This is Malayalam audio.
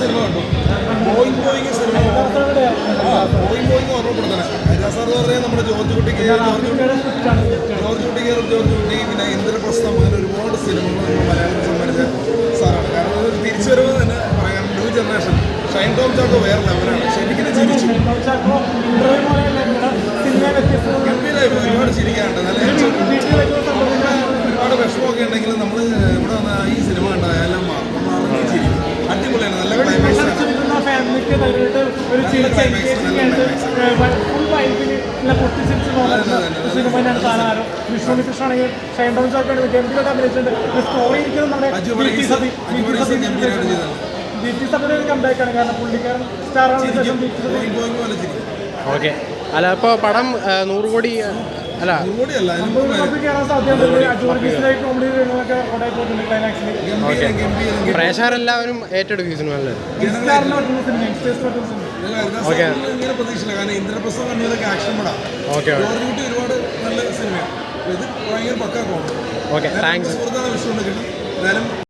സിനിമ നമ്മുടെ ജോർജ് കുട്ടിക്ക് ജോർജ് കുട്ടി ജോർജ് കുട്ടിക്ക് ജോർജ് കുട്ടി പിന്നെ ഇന്ദ്രപ്രസ്ഥം അങ്ങനെ ഒരുപാട് സിനിമകൾ മലയാളത്തിൽ സമ്മാനിച്ച സാറാണ്. കാരണം ഒരു തിരിച്ചു വരവ് തന്നെ പറയാൻ ന്യൂ ജനറേഷൻ ഷൈൻ ടോം ചാക്കോ വേറെ ലെവലാണ് ശരിക്കും ചിരിച്ചു. ഉണ്ടെങ്കിൽ നമ്മൾ ഇവിടെ വന്ന ഈ സിനിമ കണ്ട എല്ലാം അടിപൊളിയാണ് നല്ല ക്ലൈമാക്സ് ഓക്കെ അല്ല ഇപ്പോൾ പടം നൂറ് കോടി അല്ല. പ്രേക്ഷകരെല്ലാവരും ഏറ്റെടുക്കും ഈ സിനിമ പ്രതീക്ഷയില്ല കാരണം കണ്ണൂരൊക്കെ ആക്ഷൻ പടാം. ഓക്കെ ഓക്കെ ഒരുപാട് നല്ല സിനിമയാണ് ഇത് ഭയങ്കര പക്കാ കോണം ഓക്കെ താങ്ക്സ് എന്തായാലും